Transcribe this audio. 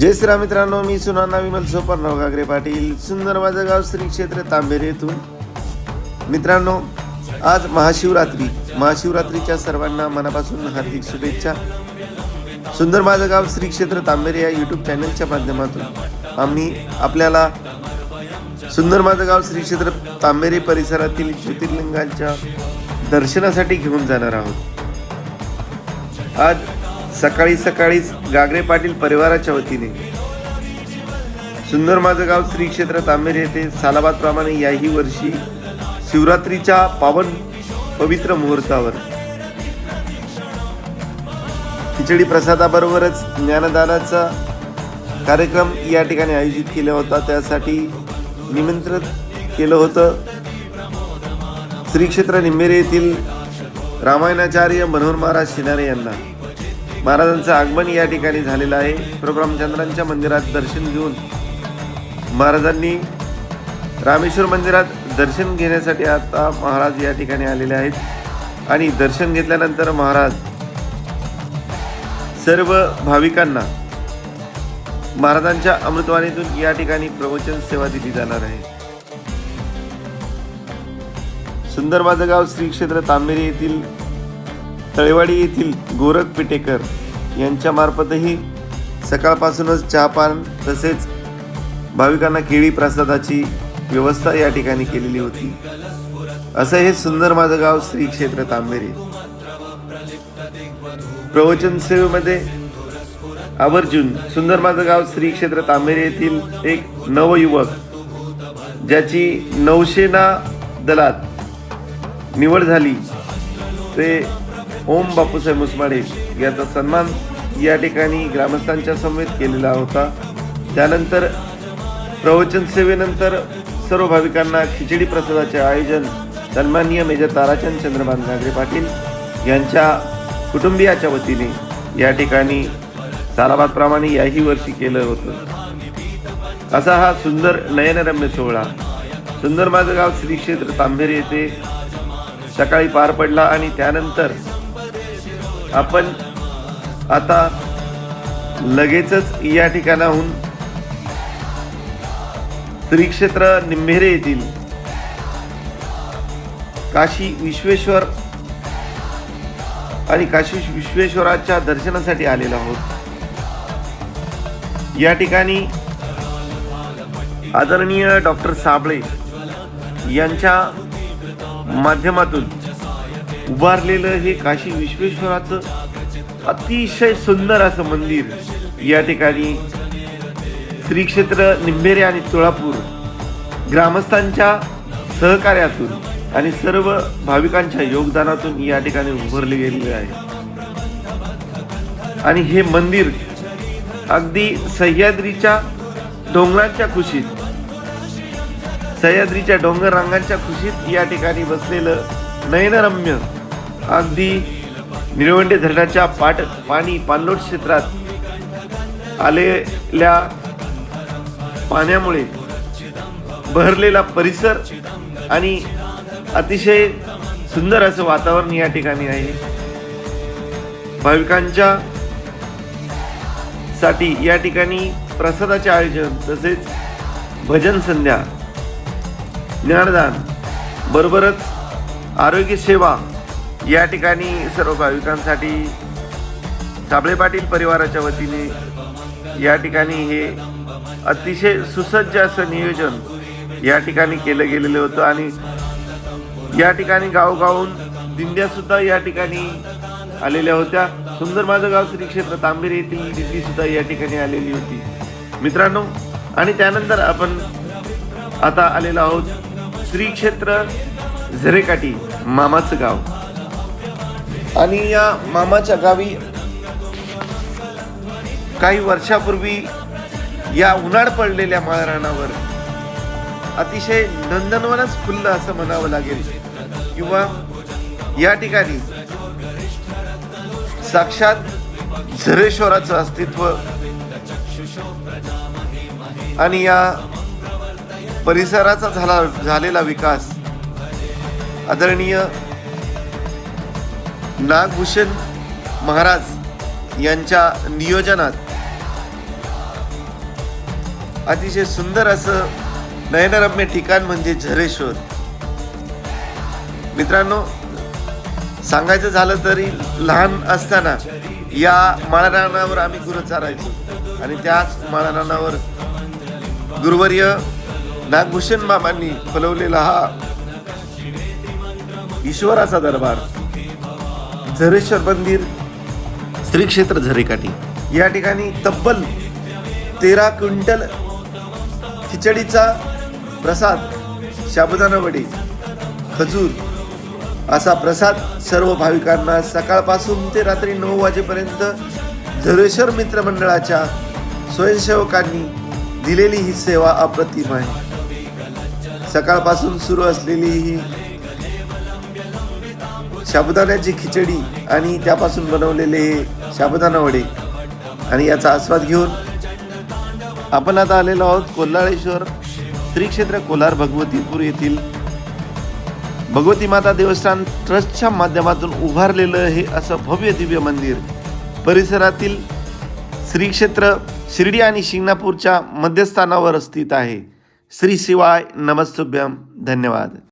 जय श्रीराम मित्रांनो मी सुनाना विमल सोपारराव गागरे पाटील सुंदर माझं गाव श्री क्षेत्र तांबेरे येथून. मित्रांनो आज महाशिवरात्री महाशिवरात्रीच्या सर्वांना मनापासून हार्दिक शुभेच्छा. सुंदर माझं गाव श्री क्षेत्र तांबेरे या यूट्यूब चॅनलच्या माध्यमातून आम्ही आपल्याला सुंदर माझं गाव श्री क्षेत्र तांबेरे परिसरातील ज्योतिर्लिंगांच्या दर्शनासाठी घेऊन जाणार आहोत. आज सकाळी सकाळीच गागरे पाटील परिवाराच्या वतीने. सुंदर माझं गाव श्री क्षेत्र तांबेर येथे सालाबादप्रमाणे याही वर्षी शिवरात्रीच्या पावन पवित्र मुहूर्तावर. खिचडी प्रसादाबरोबरच ज्ञानदानाचा कार्यक्रम या ठिकाणी आयोजित केला होता. त्यासाठी निमंत्रित केलं होतं श्री क्षेत्र निंबेरे येथील रामायणाचार्य मनोहर महाराज शिनारे यांना. महाराजांचं आगमन या ठिकाणी झालेलं आहे. प्रभ्रामचंद्रांच्या मंदिरात दर्शन घेऊन महाराजांनी रामेश्वर मंदिरात दर्शन घेण्यासाठी आता महाराज या ठिकाणी आलेले आहेत. आणि दर्शन घेतल्यानंतर महाराज सर्व भाविकांना महाराजांच्या अमृतवाणीतून या ठिकाणी प्रवचन सेवा दिली जाणार आहे. सुंदर माझं गाव श्री क्षेत्र तांबेरी येथील तळेवाडी येथील गोरख पिटेकर यांच्यामार्फतही सकाळपासूनच चहापान तसेच भाविकांना केळी प्रसादाची व्यवस्था या ठिकाणी केलेली होती. असं हे सुंदर माझं गाव श्री क्षेत्र तांबेरी. प्रवचन सेवेमध्ये आवर्जून सुंदर माझं गाव श्री क्षेत्र तांबेरी येथील एक नवयुवक ज्याची नौसेना दलात निवड झाली ते ओम बापूसाहेब मुसमाडे याचा सन्मान या ठिकाणी ग्रामस्थांच्या समवेत केलेला होता. त्यानंतर प्रवचन सेवेनंतर सर्व भाविकांना खिचडी प्रसादाचे आयोजन सन्माननीय मेजर ताराचंद चंद्रभान गागरे पाटील यांच्या कुटुंबियाच्या वतीने या ठिकाणी सालाबादप्रमाणे याही वर्षी केलं होतं. असा हा सुंदर नयनरम्य सोहळा. सुंदर माझं गाव श्री क्षेत्र तांभेर येथे सकाळी पार पडला आणि त्यानंतर आपण आता लगेचच या ठिकाणाहून श्री क्षेत्र निंभेरे येथील काशी विश्वेश्वर आणि काशी विश्वेश्वराच्या दर्शनासाठी आलेलो आहोत. या ठिकाणी आदरणीय डॉक्टर साबळे यांच्या माध्यमातून उभारलेलं हे काशी विश्वेश्वराचं अतिशय सुंदर असं मंदिर या ठिकाणी श्री क्षेत्र निंबेरे आणि तुळापूर ग्रामस्थांच्या सहकार्यातून आणि सर्व भाविकांच्या योगदानातून या ठिकाणी उभारले गेलेले आहे. आणि हे मंदिर अगदी सह्याद्रीच्या डोंगरांच्या कुशीत सह्याद्रीच्या डोंगर रांगांच्या कुशीत या ठिकाणी बसलेलं नयनरम्य अगदी निळवंडे धरणाच्या पाट पाणी पाणलोट क्षेत्रात आलेल्या पाण्यामुळे बहरलेला परिसर आणि अतिशय सुंदर असं वातावरण या ठिकाणी आहे. भाविकांच्या साठी या ठिकाणी प्रसादाचे आयोजन तसेच भजन संध्या ज्ञानदान बरोबरच आरोग्य सेवा या ठिकाणी सर्व भाविकांसाठी साबळे पाटील परिवाराच्या वतीने या ठिकाणी हे अतिशय सुसज्ज असं नियोजन या ठिकाणी केलं गेलेलं होतं आणि या ठिकाणी गावगावून दिंड्या सुद्धा या ठिकाणी आलेल्या होत्या. सुंदर माझं गाव श्री क्षेत्र तांबेरे येथील दिंडी सुद्धा या ठिकाणी आलेली होती. मित्रांनो आणि त्यानंतर आपण आता आलेलो आहोत श्री क्षेत्र झरेकाठी मामाचं गाव. आणि या मामाच्या गावी काही वर्षापूर्वी या उन्हाळ पडलेल्या माळरानावर अतिशय नंदनवनच फुललं असं म्हणावं लागेल. किंवा या ठिकाणी साक्षात झरेश्वराचं अस्तित्व आणि या परिसराचा झाला झालेला विकास आदरणीय नागभूषण महाराज यांच्या नियोजनात अतिशय सुंदर असं नयनरम्य ठिकाण म्हणजे झरेश्वर. मित्रांनो सांगायचं झालं तरी लहान असताना या माळरानावर आम्ही गुरु चारायचो आणि त्याच माळरानावर गुरुवर्य नागभूषण बाबांनी फलवलेला हा ईश्वराचा दरबार. झरेश्वर मंदिर श्री क्षेत्र झरेकाठी. या ठिकाणी तब्बल तेरा क्विंटल खिचडीचा प्रसाद शाबुदाना वडे खजूर असा प्रसाद सर्व भाविकांना सकाळपासून ते रात्री नऊ वाजेपर्यंत झरेश्वर मित्रमंडळाच्या स्वयंसेवकांनी दिलेली ही सेवा अप्रतिम आहे. सकाळपासून सुरू असलेली ही साबुदाण्याची खिचडी आणि त्यापासून बनवलेले हे साबुदाणा वडे. आणि याचा आस्वाद घेऊन आपण आता आलेलो आहोत कोल्हाळेश्वर श्रीक्षेत्र कोलार भगवतीपूर येथील भगवती माता देवस्थान ट्रस्टच्या माध्यमातून उभारलेलं हे असं भव्य दिव्य मंदिर. परिसरातील श्रीक्षेत्र शिर्डी आणि शिंगणापूरच्या मध्यस्थानावर स्थित आहे. श्री शिवाय नमस्तुभ्यम. धन्यवाद.